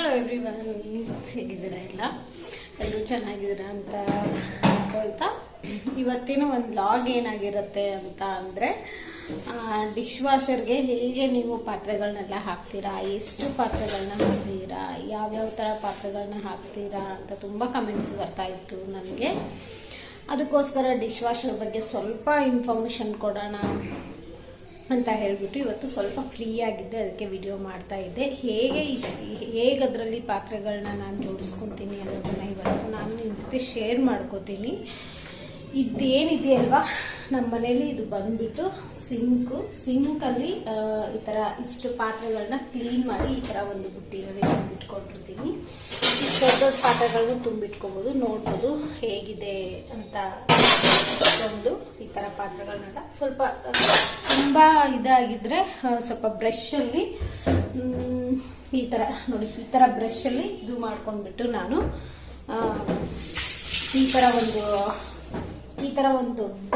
Hello every one ಹೇಗಿದ್ದೀರಾ ಎಲ್ಲ? ಎಲ್ಲರೂ ಚೆನ್ನಾಗಿದ್ದೀರಾ ಅಂತ ಅನ್ಕೊಳ್ತಾ? ಇವತ್ತಿನ ಒಂದು ಲಾಗ್ ಏನಾಗಿರುತ್ತೆ ಅಂತ ಅಂದರೆ ಡಿಶ್ ವಾಷರ್ಗೆ ಹೇಗೆ ನೀವು ಪಾತ್ರೆಗಳನ್ನೆಲ್ಲ ಹಾಕ್ತೀರಾ, ಎಷ್ಟು ಪಾತ್ರೆಗಳನ್ನ ಹಾಕ್ತೀರಾ, ಯಾವ್ಯಾವ ಥರ ಪಾತ್ರೆಗಳನ್ನ ಹಾಕ್ತೀರಾ ಅಂತ ತುಂಬ ಕಮೆಂಟ್ಸ್ ಬರ್ತಾ ಇತ್ತು ನನಗೆ. ಅದಕ್ಕೋಸ್ಕರ ಡಿಶ್ ವಾಷರ್ ಬಗ್ಗೆ ಸ್ವಲ್ಪ ಇನ್ಫಾರ್ಮೇಷನ್ ಕೊಡೋಣ. ಅಂತ ಹೇಳ್ಬಿಟ್ಟು ಇವತ್ತು ಸ್ವಲ್ಪ ಫ್ರೀ ಆಗಿದ್ದೆ, ಅದಕ್ಕೆ ವಿಡಿಯೋ ಮಾಡ್ತಾ ಇದ್ದೆ. ಹೇಗೆ ಇಷ್ಟು ಹೇಗೆ ಅದರಲ್ಲಿ ಪಾತ್ರೆಗಳನ್ನ ನಾನು ಜೋಡಿಸ್ಕೊತೀನಿ ಅನ್ನೋದನ್ನು ಇವತ್ತು ನಾನು ನಿಮ್ಮ ಜೊತೆ ಶೇರ್ ಮಾಡ್ಕೋತೀನಿ. ಇದೇನಿದೆಯಲ್ವಾ ನಮ್ಮ ಮನೇಲಿ ಇದು ಬಂದ್ಬಿಟ್ಟು ಸಿಂಕು. ಸಿಂಕಲ್ಲಿ ಈ ಥರ ಇಷ್ಟು ಪಾತ್ರೆಗಳನ್ನ ಕ್ಲೀನ್ ಮಾಡಿ ಈ ಥರ ಒಂದು ಬುಟ್ಟಿನಲ್ಲಿ ತುಂಬಿಟ್ಕೊಂಡಿರ್ತೀನಿ. ಇಷ್ಟು ದೊಡ್ಡ ದೊಡ್ಡ ಪಾತ್ರೆಗಳನ್ನ ತುಂಬಿಟ್ಕೋಬೋದು, ನೋಡ್ಬೋದು ಹೇಗಿದೆ ಅಂತ ಒಂದು ಈ ಥರ ಪಾತ್ರೆಗಳನ್ನೆಲ್ಲ ಸ್ವಲ್ಪ ಆ, ಸ್ವಲ್ಪ ಬ್ರಷಲ್ಲಿ ಈ ಥರ ನೋಡಿ ಈ ಥರ ಬ್ರಷಲ್ಲಿ ಇದು ಮಾಡ್ಕೊಂಡ್ಬಿಟ್ಟು ನಾನು ಈ ಥರ ಒಂದು ಈ ಥರ ಒಂದು ದೊಡ್ಡ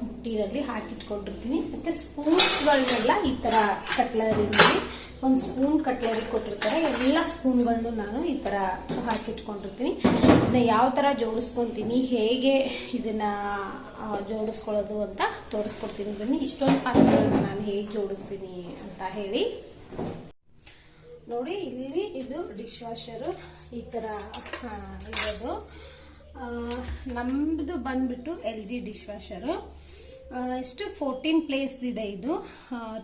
ಬುಟ್ಟಿನಲ್ಲಿ ಹಾಕಿಟ್ಕೊಂಡಿರ್ತೀನಿ. ಮತ್ತು ಸ್ಪೂನ್ಸ್ಗಳನ್ನೆಲ್ಲ ಈ ಥರ ಕಟ್ಲರಿನಲ್ಲಿ ಒಂದು ಸ್ಪೂನ್ ಕಟ್ಲರಿ ಕೊಟ್ಟಿರ್ತಾರೆ. ಎಲ್ಲ ಸ್ಪೂನ್ಗಳನ್ನು ನಾನು ಈ ಥರ ಹಾಕಿಟ್ಕೊಂಡಿರ್ತೀನಿ. ಇದನ್ನ ಯಾವ ಥರ ಜೋಡಿಸ್ಕೊತೀನಿ, ಹೇಗೆ ಇದನ್ನು ಜೋಡಿಸ್ಕೊಳ್ಳೋದು ಅಂತ ತೋರಿಸ್ಕೊಡ್ತೀನಿ ಬನ್ನಿ. ಇಷ್ಟೊಂದು ಪಾತ್ರೆಗಳನ್ನ ನಾನು ಹೇಗೆ ಜೋಡಿಸ್ತೀನಿ ಅಂತ ಹೇಳಿ. ನೋಡಿ, ಇಲ್ಲಿ ಇದು ಡಿಶ್ ವಾಷರು ಈ ಥರ ಇರೋದು. ನಮ್ಮದು ಬಂದ್ಬಿಟ್ಟು ಎಲ್ ಜಿ ಡಿಶ್ ವಾಷರು ಎಷ್ಟು? ಫೋರ್ಟೀನ್ ಪ್ಲೇಸ್ ಇದೆ ಇದು.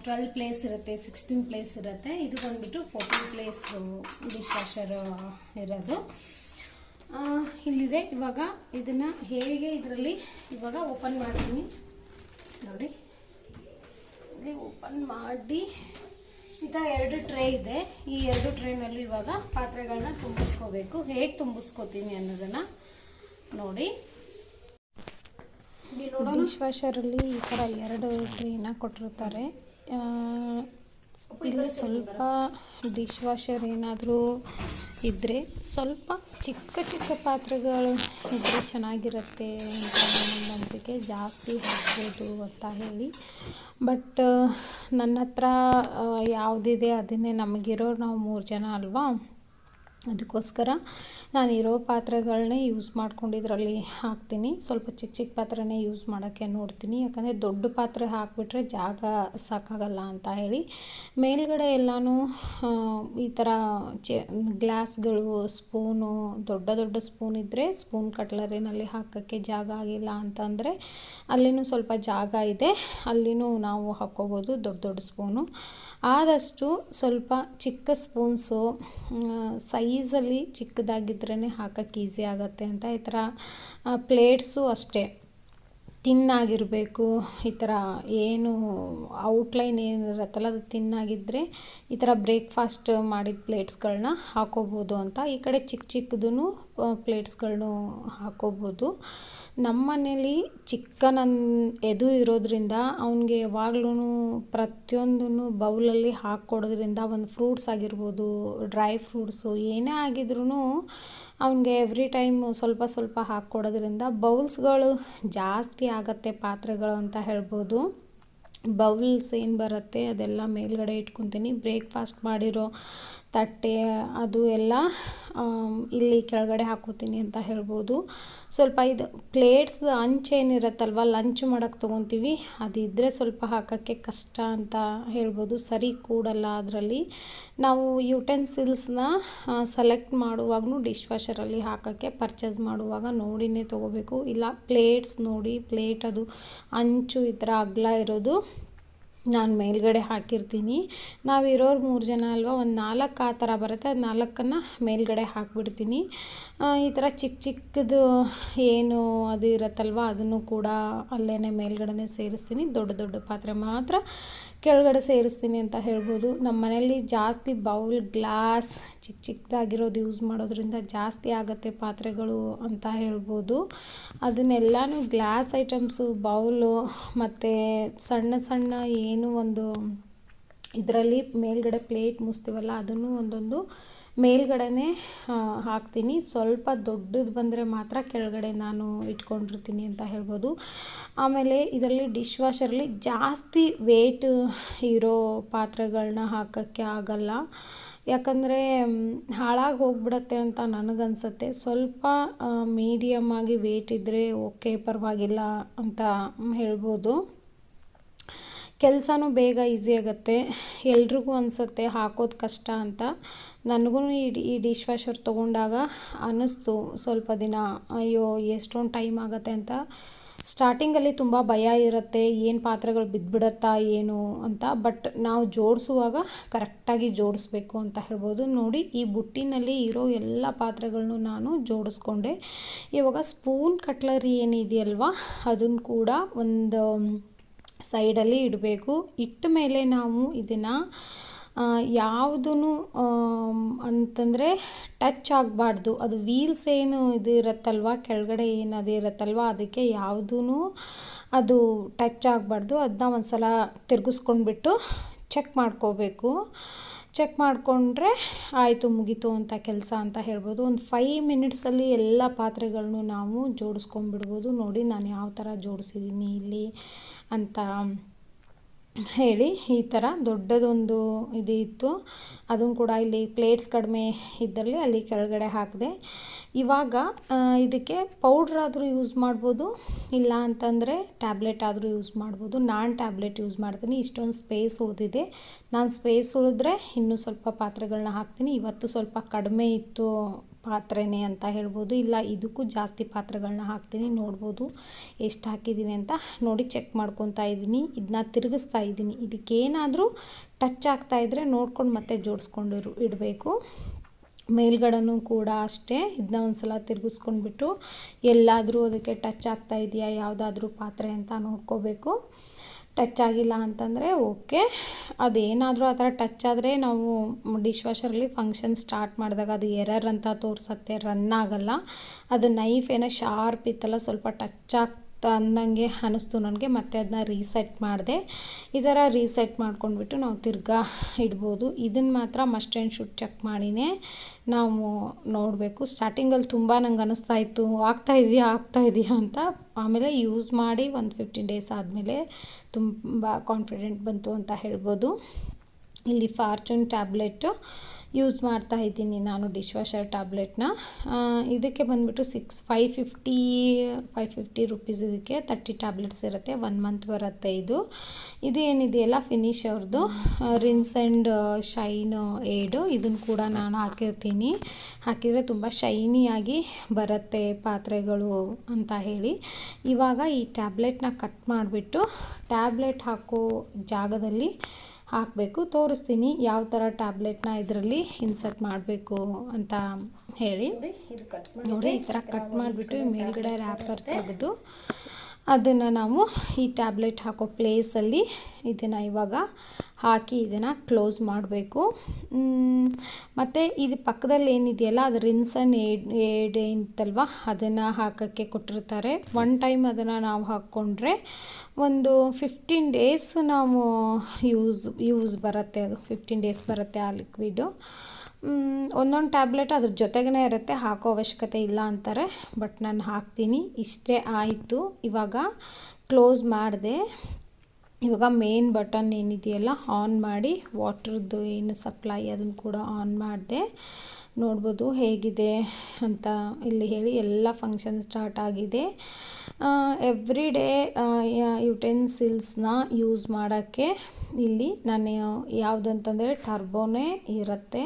ಟ್ವೆಲ್ ಪ್ಲೇಸ್ ಇರುತ್ತೆ ಸಿಕ್ಸ್ಟೀನ್ ಪ್ಲೇಸ್ ಇರುತ್ತೆ. ಇದು ಬಂದ್ಬಿಟ್ಟು ಫೋರ್ಟೀನ್ ಪ್ಲೇಸ್ ಡಿಶ್ ವಾಷರ್ ಇರೋದು. ಇಲ್ಲಿದೆ. ಇವಾಗ ಇದನ್ನ ಹೇಗೆ ಇದರಲ್ಲಿ ಇವಾಗ ಓಪನ್ ಮಾಡ್ತೀನಿ. ನೋಡಿ. ಇಲ್ಲಿ ಓಪನ್ ಮಾಡಿ. ಥರ ಎರಡು ಟ್ರೇ ಇದೆ. ಈ ಎರಡು ಟ್ರೇನಲ್ಲಿ ಇವಾಗ ಪಾತ್ರೆಗಳನ್ನ ತುಂಬಿಸ್ಕೋಬೇಕು. ಹೇಗೆ ತುಂಬಿಸ್ಕೋತೀನಿ ಅನ್ನೋದನ್ನು ನೋಡಿ. ಡಿಶ್ ವಾಷರಲ್ಲಿ ಈ ಥರ ಎರಡು ಟ್ರೀನ ಕೊಟ್ಟಿರ್ತಾರೆ ಇಲ್ಲಿ ಸ್ವಲ್ಪ ಡಿಶ್ ವಾಷರ್ ಏನಾದರೂ ಇದ್ದರೆ ಸ್ವಲ್ಪ ಚಿಕ್ಕ ಚಿಕ್ಕ ಪಾತ್ರೆಗಳು ಇದ್ದರೆ ಚೆನ್ನಾಗಿರುತ್ತೆ ಅಂತ ನನ್ನ ಅನಿಸಿಕೆ. ಜಾಸ್ತಿ ಹಾಕ್ಬೋದು ಅಂತ ಹೇಳಿ. ಬಟ್ ನನ್ನ ಹತ್ರ ಯಾವುದಿದೆ ಅದನ್ನೇ ನಮಗಿರೋ ನಾವು ಮೂರು ಜನ ಅಲ್ವಾ? ಅದಕ್ಕೋಸ್ಕರ ನಾನಿರೋ ಪಾತ್ರೆಗಳನ್ನೇ ಯೂಸ್ ಮಾಡ್ಕೊಂಡು ಇದರಲ್ಲಿ ಹಾಕ್ತೀನಿ. ಸ್ವಲ್ಪ ಚಿಕ್ಕ ಚಿಕ್ಕ ಪಾತ್ರೆನೇ ಯೂಸ್ ಮಾಡೋಕ್ಕೆ ನೋಡ್ತೀನಿ. ಯಾಕಂದರೆ ದೊಡ್ಡ ಪಾತ್ರೆ ಹಾಕಿಬಿಟ್ರೆ ಜಾಗ ಸಾಕಾಗಲ್ಲ ಅಂತ ಹೇಳಿ. ಮೇಲ್ಗಡೆ ಎಲ್ಲನೂ ಈ ಥರ ಚೆ, ಗ್ಲಾಸ್ಗಳು, ಸ್ಪೂನು, ದೊಡ್ಡ ದೊಡ್ಡ ಸ್ಪೂನ್ ಇದ್ದರೆ ಸ್ಪೂನ್ ಕಟ್ಲರಿನಲ್ಲಿ ಹಾಕೋಕ್ಕೆ ಜಾಗ ಆಗಿಲ್ಲ ಅಂತಂದರೆ ಅಲ್ಲಿನೂ ಸ್ವಲ್ಪ ಜಾಗ ಇದೆ. ಅಲ್ಲಿನೂ ನಾವು ಹಾಕ್ಕೋಬೋದು ದೊಡ್ಡ ದೊಡ್ಡ ಸ್ಪೂನು. ಆದಷ್ಟು ಸ್ವಲ್ಪ ಚಿಕ್ಕ ಸ್ಪೂನ್ಸು ಸೈಜಲ್ಲಿ ಚಿಕ್ಕದಾಗಿದ್ರೇ ಹಾಕೋಕ್ಕೆ ಈಸಿ ಆಗುತ್ತೆ ಅಂತ ಈ ಥರ ಪ್ಲೇಟ್ಸು ಅಷ್ಟೇ. ತಿನ್ನಾಗಿರಬೇಕು. ಈ ಥರ ಏನು ಔಟ್ಲೈನ್ ಏನಿರುತ್ತಲ್ಲ ಅದು ತಿನ್ನಾಗಿದ್ದರೆ ಈ ಥರ ಬ್ರೇಕ್ಫಾಸ್ಟ್ ಮಾಡಿದ ಪ್ಲೇಟ್ಸ್ಗಳನ್ನ ಹಾಕೋಬೋದು ಅಂತ. ಈ ಕಡೆ ಚಿಕ್ಕ ಚಿಕ್ಕದೂ ಪ್ಲೇಟ್ಸ್ಗಳನ್ನು ಹಾಕೋಬೋದು. ನಮ್ಮ ಮನೇಲಿ ಚಿಕ್ಕನನ್ ಎದು ಇರೋದ್ರಿಂದ ಅವನಿಗೆ ಯಾವಾಗ್ಲೂ ಪ್ರತಿಯೊಂದನ್ನು ಬೌಲಲ್ಲಿ ಹಾಕ್ಕೊಡೋದ್ರಿಂದ ಒಂದು ಫ್ರೂಟ್ಸ್ ಆಗಿರ್ಬೋದು ಡ್ರೈ ಫ್ರೂಟ್ಸು ಏನೇ ಆಗಿದ್ರೂ ಅವನಿಗೆ ಎವ್ರಿ ಟೈಮ್ ಸ್ವಲ್ಪ ಸ್ವಲ್ಪ ಹಾಕ್ಕೊಡೋದ್ರಿಂದ ಬೌಲ್ಸ್ಗಳು ಜಾಸ್ತಿ ಆಗುತ್ತೆ ಪಾತ್ರೆಗಳು ಅಂತ ಹೇಳ್ಬೋದು. ಬೌಲ್ಸ್ ಏನು ಬರುತ್ತೆ ಅದೆಲ್ಲ ಮೇಲ್ಗಡೆ ಇಟ್ಕೊತೀನಿ. ಬ್ರೇಕ್ಫಾಸ್ಟ್ ಮಾಡಿರೋ ತಟ್ಟೆ ಅದು ಎಲ್ಲ ಇಲ್ಲಿ ಕೆಳಗಡೆ ಹಾಕೋತೀನಿ ಅಂತ ಹೇಳ್ಬೋದು. ಸ್ವಲ್ಪ ಇದು ಪ್ಲೇಟ್ಸ್ ಅಂಚೇನಿರುತ್ತಲ್ವ ಲಂಚ್ ಮಾಡೋಕ್ಕೆ ತೊಗೊತೀವಿ. ಅದಿದ್ದರೆ ಸ್ವಲ್ಪ ಹಾಕೋಕ್ಕೆ ಕಷ್ಟ ಅಂತ ಹೇಳ್ಬೋದು. ಸರಿ ಕೂಡಲ್ಲ ಅದರಲ್ಲಿ. ನಾವು ಯುಟೆನ್ಸಿಲ್ಸ್ನ ಸೆಲೆಕ್ಟ್ ಮಾಡುವಾಗೂ ಡಿಶ್ ವಾಷರಲ್ಲಿ ಹಾಕೋಕ್ಕೆ ಪರ್ಚೇಸ್ ಮಾಡುವಾಗ ನೋಡಿನೇ ತೊಗೋಬೇಕು. ಇಲ್ಲ ಪ್ಲೇಟ್ಸ್ ನೋಡಿ ಪ್ಲೇಟ್ ಅದು ಅಂಚು ಈ ಥರ ಅಗಲ ಇರೋದು. ನಾನು ಮೇಲ್ಗಡೆ ಹಾಕಿರ್ತೀನಿ. ನಾವು ಇರೋರು ಮೂರು ಜನ ಅಲ್ವಾ, ಒಂದು ನಾಲ್ಕು ಆ ಥರ ಬರುತ್ತೆ, ಅದು ನಾಲ್ಕನ್ನು ಮೇಲುಗಡೆ ಹಾಕಿಬಿಡ್ತೀನಿ. ಈ ಥರ ಚಿಕ್ಕ ಚಿಕ್ಕದು ಏನು ಅದು ಇರುತ್ತಲ್ವ, ಅದನ್ನು ಕೂಡ ಅಲ್ಲೇ ಮೇಲ್ಗಡೆ ಸೇರಿಸ್ತೀನಿ. ದೊಡ್ಡ ದೊಡ್ಡ ಪಾತ್ರೆ ಮಾತ್ರ. ಕೆಳಗಡೆ ಸೇರಿಸ್ತೀನಿ ಅಂತ ಹೇಳ್ಬೋದು. ನಮ್ಮ ಮನೆಯಲ್ಲಿ ಜಾಸ್ತಿ ಬೌಲ್, ಗ್ಲಾಸ್ ಚಿಕ್ಕ ಚಿಕ್ಕದಾಗಿರೋದು ಯೂಸ್ ಮಾಡೋದ್ರಿಂದ ಜಾಸ್ತಿ ಆಗುತ್ತೆ ಪಾತ್ರೆಗಳು ಅಂತ ಹೇಳ್ಬೋದು. ಅದನ್ನೆಲ್ಲನೂ ಗ್ಲಾಸ್ ಐಟಮ್ಸು, ಬೌಲು ಮತ್ತು ಸಣ್ಣ ಸಣ್ಣ ಏನು ಒಂದು ಇದರಲ್ಲಿ ಮೇಲ್ಗಡೆ ಪ್ಲೇಟ್ ಮುಸ್ತೀವಲ್ಲ ಅದನ್ನು ಒಂದೊಂದು ಮೇಲ್ಗಡೆನೇ ಹಾಕ್ತೀನಿ. ಸ್ವಲ್ಪ ದೊಡ್ಡದು ಬಂದರೆ ಮಾತ್ರ ಕೆಳಗಡೆ ನಾನು ಇಟ್ಕೊಂಡಿರ್ತೀನಿ ಅಂತ ಹೇಳ್ಬೋದು. ಆಮೇಲೆ ಇದರಲ್ಲಿ ಡಿಶ್ ವಾಷರಲ್ಲಿ ಜಾಸ್ತಿ ವೇಟ್ ಇರೋ ಪಾತ್ರೆಗಳನ್ನ ಹಾಕೋಕ್ಕೆ ಆಗಲ್ಲ. ಯಾಕಂದರೆ ಹಾಳಾಗಿ ಹೋಗ್ಬಿಡತ್ತೆ ಅಂತ ನನಗನ್ಸುತ್ತೆ. ಸ್ವಲ್ಪ ಮೀಡಿಯಮ್ ಆಗಿ ವೇಟ್ ಇದ್ದರೆ ಓಕೆ ಪರವಾಗಿಲ್ಲ ಅಂತ ಹೇಳ್ಬೋದು. ಕೆಲಸನೂ ಬೇಗ ಈಸಿ ಆಗುತ್ತೆ. ಎಲ್ರಿಗೂ ಅನಿಸುತ್ತೆ ಹಾಕೋದು ಕಷ್ಟ ಅಂತ. ನನಗೂ ಈ ಡಿಶ್ ವಾಷರ್ ತೊಗೊಂಡಾಗ ಅನ್ನಿಸ್ತು ಸ್ವಲ್ಪ ದಿನ. ಅಯ್ಯೋ, ಎಷ್ಟೊಂದು ಟೈಮ್ ಆಗುತ್ತೆ ಅಂತ. ಸ್ಟಾರ್ಟಿಂಗಲ್ಲಿ ತುಂಬ ಭಯ ಇರುತ್ತೆ. ಏನು ಪಾತ್ರೆಗಳು ಬಿದ್ದುಬಿಡತ್ತಾ ಏನು ಅಂತ. ಬಟ್ ನಾವು ಜೋಡಿಸುವಾಗ ಕರೆಕ್ಟಾಗಿ ಜೋಡಿಸ್ಬೇಕು ಅಂತ ಹೇಳ್ಬೋದು. ನೋಡಿ, ಈ ಬುಟ್ಟಿನಲ್ಲಿ ಇರೋ ಎಲ್ಲ ಪಾತ್ರೆಗಳನ್ನು ನಾನು ಜೋಡಿಸ್ಕೊಂಡೆ. ಇವಾಗ ಸ್ಪೂನ್ ಕಟ್ಲರಿ ಏನಿದೆಯಲ್ವ ಅದನ್ನು ಕೂಡ ಒಂದು ಸೈಡಲ್ಲಿ ಇಡಬೇಕು. ಇಟ್ಟ ಮೇಲೆ ನಾವು ಇದನ್ನು ಯಾವುದೂ ಅಂತಂದರೆ ಟಚ್ ಆಗಬಾರ್ದು. ಅದು ವೀಲ್ಸ್ ಏನು ಇದು ಇರುತ್ತಲ್ವ, ಕೆಳಗಡೆ ಏನು ಅದು ಇರುತ್ತಲ್ವ, ಅದಕ್ಕೆ ಯಾವುದೂ ಅದು ಟಚ್ ಆಗಬಾರ್ದು. ಅದನ್ನ ಒಂದು ಸಲ ತಿರುಗಿಸ್ಕೊಂಡ್ಬಿಟ್ಟು ಚೆಕ್ ಮಾಡ್ಕೋಬೇಕು. ಚೆಕ್ ಮಾಡಿಕೊಂಡ್ರೆ ಆಯಿತು ಮುಗೀತು ಅಂತ ಕೆಲಸ ಅಂತ ಹೇಳ್ಬೋದು. ಒಂದು ಫೈವ್ ಮಿನಿಟ್ಸಲ್ಲಿ ಎಲ್ಲ ಪಾತ್ರೆಗಳನ್ನು ನಾವು ಜೋಡಿಸ್ಕೊಂಡ್ಬಿಡ್ಬೋದು. ನೋಡಿ ನಾನು ಯಾವ ಥರ ಜೋಡಿಸಿದ್ದೀನಿ ಇಲ್ಲಿ ಅಂತ. ಹೇಳಿ, ಈ ಥರ ದೊಡ್ಡದೊಂದು ಇದು ಇತ್ತು. ಅದನ್ನು ಕೂಡ ಇಲ್ಲಿ ಪ್ಲೇಟ್ಸ್ ಕಡಿಮೆ ಇದ್ದಲ್ಲಿ ಅಲ್ಲಿ ಕೆಳಗಡೆ ಹಾಕಿದೆ. ಇವಾಗ ಇದಕ್ಕೆ ಪೌಡ್ರ್ ಆದರೂ ಯೂಸ್ ಮಾಡ್ಬೋದು, ಇಲ್ಲ ಅಂತಂದರೆ ಟ್ಯಾಬ್ಲೆಟ್ ಆದರೂ ಯೂಸ್ ಮಾಡ್ಬೋದು. ನಾನು ಟ್ಯಾಬ್ಲೆಟ್ ಯೂಸ್ ಮಾಡ್ತೀನಿ. ಇಷ್ಟೊಂದು ಸ್ಪೇಸ್ ಉಳಿದಿದೆ. ನಾನು ಸ್ಪೇಸ್ ಉಳಿದ್ರೆ ಇನ್ನೂ ಸ್ವಲ್ಪ ಪಾತ್ರೆಗಳನ್ನ ಹಾಕ್ತೀನಿ. ಇವತ್ತು ಸ್ವಲ್ಪ ಕಡಿಮೆ ಇತ್ತು ಪಾತ್ರೆನೇ ಅಂತ ಹೇಳ್ಬೋದು. ಇಲ್ಲ, ಇದಕ್ಕೂ ಜಾಸ್ತಿ ಪಾತ್ರೆಗಳನ್ನ ಹಾಕ್ತೀನಿ, ನೋಡ್ಬೋದು ಎಷ್ಟು ಹಾಕಿದ್ದೀನಿ ಅಂತ ನೋಡಿ ಚೆಕ್ ಮಾಡ್ಕೊತಾ ಇದ್ದೀನಿ ಇದನ್ನ ತಿರುಗಿಸ್ತಾ ಇದ್ದೀನಿ ಇದಕ್ಕೇನಾದರೂ ಟಚ್ ಆಗ್ತಾ ಇದ್ದರೆ ನೋಡ್ಕೊಂಡು ಮತ್ತೆ ಜೋಡಿಸ್ಕೊಂಡು ಇಡಬೇಕು. ಮೇಲ್ಗಡೆನೂ ಕೂಡ ಅಷ್ಟೇ ಇದನ್ನ ಒಂದು ಸಲ ತಿರುಗಿಸ್ಕೊಂಡ್ಬಿಟ್ಟು ಎಲ್ಲಾದರೂ ಅದಕ್ಕೆ ಟಚ್ ಆಗ್ತಾ ಇದೆಯಾ, ಯಾವುದಾದ್ರೂ ಪಾತ್ರೆ ಅಂತ ನೋಡ್ಕೋಬೇಕು. ಟಚ್ ಆಗಿಲ್ಲ ಅಂತಂದರೆ ಓಕೆ. ಅದೇನಾದರೂ ಆ ಥರ ಟಚ್ ಆದರೆ ನಾವು ಡಿಶ್ ವಾಷರಲ್ಲಿ ಫಂಕ್ಷನ್ ಸ್ಟಾರ್ಟ್ ಮಾಡಿದಾಗ ಅದು ಎರರ್ ಅಂತ ತೋರಿಸತ್ತೆ, ರನ್ ಆಗಲ್ಲ. ಅದು ನೈಫ್ ಏನೋ ಶಾರ್ಪ್ ಇತ್ತಲ್ಲ, ಸ್ವಲ್ಪ ಟಚ್ ಆಗ್ತಾ ಅಂದಂಗೆ ಅನ್ನಿಸ್ತು ನನಗೆ, ಮತ್ತೆ ಅದನ್ನ ರೀಸೆಟ್ ಮಾಡಿದೆ. ಈ ಥರ ರೀಸೆಟ್ ಮಾಡ್ಕೊಂಡ್ಬಿಟ್ಟು ನಾವು ತಿರ್ಗಾ ಇಡ್ಬೋದು. ಇದನ್ನು ಮಾತ್ರ ಮಸ್ಟ್ ಆ್ಯಂಡ್ ಶುಡ್ ಚೆಕ್ ಮಾಡಿನೇ ನಾವು ನೋಡಬೇಕು. ಸ್ಟಾರ್ಟಿಂಗಲ್ಲಿ ತುಂಬ ನಂಗೆ ಅನ್ನಿಸ್ತಾ ಇತ್ತು. ಆಗ್ತಾ ಇದೆಯಾ ಆಗ್ತಾ ಇದೆಯಾ ಅಂತ. ಆಮೇಲೆ ಯೂಸ್ ಮಾಡಿ ಒಂದು ಫಿಫ್ಟೀನ್ ಡೇಸ್ ಆದಮೇಲೆ ತುಂಬ ಕಾನ್ಫಿಡೆಂಟ್ ಬಂತು ಅಂತ ಹೇಳ್ಬೋದು. ಇಲ್ಲಿ ಫಾರ್ಚೂನ್ ಟ್ಯಾಬ್ಲೆಟ್ಟು ಯೂಸ್ ಮಾಡ್ತಾ ಇದ್ದೀನಿ ನಾನು ಡಿಶ್ ವಾಷರ್ ಟ್ಯಾಬ್ಲೆಟ್ನ ಇದಕ್ಕೆ ಬಂದುಬಿಟ್ಟು six five fifty five fifty rupees ಇದಕ್ಕೆ ತರ್ಟಿ ಟ್ಯಾಬ್ಲೆಟ್ಸ್ ಇರುತ್ತೆ ಒನ್ ಮಂತ್ ಬರುತ್ತೆ ಇದು. ಇದು ಏನಿದೆಯಲ್ಲ ಫಿನಿಶ್ ಅವ್ರದ್ದು ರಿನ್ಸ್ ಆ್ಯಂಡ್ ಶೈನ್ ಏಡು. ಇದನ್ನು ಕೂಡ ನಾನು ಹಾಕಿರ್ತೀನಿ. ಹಾಕಿದರೆ ತುಂಬ ಶೈನಿಯಾಗಿ ಬರುತ್ತೆ ಪಾತ್ರೆಗಳು ಅಂತ ಹೇಳಿ. ಇವಾಗ ಈ ಟ್ಯಾಬ್ಲೆಟ್ನ ಕಟ್ ಮಾಡಿಬಿಟ್ಟು ಟ್ಯಾಬ್ಲೆಟ್ ಹಾಕೋ ಜಾಗದಲ್ಲಿ ಹಾಕಬೇಕು. ತೋರಿಸ್ತೀನಿ ಯಾವ ಥರ ಟ್ಯಾಬ್ಲೆಟ್ನ ಇದರಲ್ಲಿ ಇನ್ಸರ್ಟ್ ಮಾಡಬೇಕು ಅಂತ ಹೇಳಿ. ನೋಡಿ ಈ ಥರ ಕಟ್ ಮಾಡಿಬಿಟ್ಟು ಮೇಲ್ಗಡೆ ರ್ಯಾಪರ್ ತೆಗೆದು ಅದನ್ನು ನಾವು ಈ ಟ್ಯಾಬ್ಲೆಟ್ ಹಾಕೋ ಪ್ಲೇಸಲ್ಲಿ ಇದನ್ನು ಇವಾಗ ಹಾಕಿ ಇದನ್ನು ಕ್ಲೋಸ್ ಮಾಡಬೇಕು. ಮತ್ತು ಇದು ಪಕ್ಕದಲ್ಲಿ ಏನಿದೆಯಲ್ಲ, ಅದು ರಿನ್ಸನ್ ಏಡ್ ಏಡ್ ಅಂತಲ್ವ, ಅದನ್ನು ಹಾಕೋಕ್ಕೆ ಕೊಟ್ಟಿರ್ತಾರೆ. ಒನ್ ಟೈಮ್ ಅದನ್ನು ನಾವು ಹಾಕ್ಕೊಂಡ್ರೆ ಒಂದು ಫಿಫ್ಟೀನ್ ಡೇಸ್ ನಾವು ಯೂಸ್ ಯೂಸ್ ಬರುತ್ತೆ ಅದು. ಫಿಫ್ಟೀನ್ ಡೇಸ್ ಬರುತ್ತೆ ಆ ಲಿಕ್ವಿಡು ಒಂದೊಂದು ಟ್ಯಾಬ್ಲೆಟ್ ಅದ್ರ ಜೊತೆಗೇ ಇರುತ್ತೆ, ಹಾಕೋ ಅವಶ್ಯಕತೆ ಇಲ್ಲ ಅಂತಾರೆ ಬಟ್ ನಾನು ಹಾಕ್ತೀನಿ. ಇಷ್ಟೇ ಆಯಿತು. ಇವಾಗ ಕ್ಲೋಸ್ ಮಾಡಿದೆ. ಇವಾಗ ಮೇನ್ ಬಟನ್ ಏನಿದೆಯಲ್ಲ ಆನ್ ಮಾಡಿ ವಾಟ್ರದ್ದು ಏನು ಸಪ್ಲೈ ಅದನ್ನು ಕೂಡ ಆನ್ ಮಾಡಿದೆ. ನೋಡ್ಬೋದು ಹೇಗಿದೆ ಅಂತ ಇಲ್ಲಿ ಹೇಳಿ ಎಲ್ಲ ಫಂಕ್ಷನ್ ಸ್ಟಾರ್ಟ್ ಆಗಿದೆ. ಎವ್ರಿ ಡೇ ಯುಟೆನ್ಸಿಲ್ಸ್ನ ಯೂಸ್ ಮಾಡೋಕ್ಕೆ ಇಲ್ಲಿ ನಾನು, ಯಾವುದಂತಂದರೆ ಟರ್ಬೋನೇ ಇರುತ್ತೆ.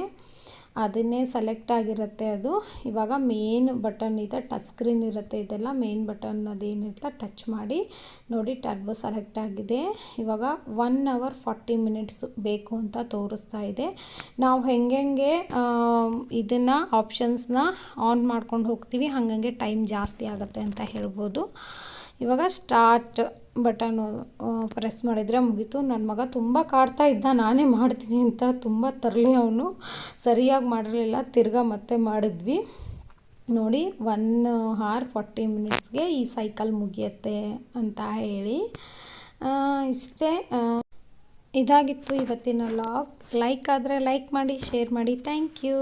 ಅದನ್ನೇ ಸೆಲೆಕ್ಟ್ ಆಗಿರುತ್ತೆ ಅದು. ಇವಾಗ ಮೇನ್ ಬಟನ್ ಇದೆ ಟಚ್ ಸ್ಕ್ರೀನ್ ಇರುತ್ತೆ ಇದೆಲ್ಲ. ಮೇನ್ ಬಟನ್ ಅದೇನಿರುತ್ತೆ ಟಚ್ ಮಾಡಿ ನೋಡಿ ಟರ್ಬೋ ಸೆಲೆಕ್ಟ್ ಆಗಿದೆ. ಇವಾಗ ಒನ್ ಅವರ್ ಫಾರ್ಟಿ ಮಿನಿಟ್ಸ್ ಬೇಕು ಅಂತ ತೋರಿಸ್ತಾ ಇದೆ. ನಾವು ಹೆಂಗೆ ಇದನ್ನು ಆಪ್ಷನ್ಸ್ನ ಆನ್ ಮಾಡ್ಕೊಂಡು ಹೋಗ್ತೀವಿ, ಹಾಗಂಗೆ ಟೈಮ್ ಜಾಸ್ತಿ ಆಗುತ್ತೆ ಅಂತ ಹೇಳ್ಬೋದು. ಇವಾಗ ಸ್ಟಾರ್ಟ್ ಬಟನ್ ಪ್ರೆಸ್ ಮಾಡಿದರೆ ಮುಗೀತು. ನನ್ನ ಮಗ ತುಂಬ ಕಾಡ್ತಾ ಇದ್ದ. ನಾನೇ ಮಾಡ್ತೀನಿ ಅಂತ ತುಂಬ ತರಲಿ ಅವನು. ಸರಿಯಾಗಿ ಮಾಡಿರಲಿಲ್ಲ. ತಿರ್ಗಾ ಮತ್ತೆ ಮಾಡಿದ್ವಿ. ನೋಡಿ ಒನ್ ಹಾರ್ ಫಾರ್ಟಿ ಮಿನಿಟ್ಸ್ಗೆ ಈ ಸೈಕಲ್ ಮುಗಿಯುತ್ತೆ ಅಂತ ಹೇಳಿ. ಇಷ್ಟೇ. ಇದಾಗಿತ್ತು ಇವತ್ತಿನ ಲಾಗ್ ಲೈಕ್ ಆದರೆ ಲೈಕ್ ಮಾಡಿ ಶೇರ್ ಮಾಡಿ. Thank you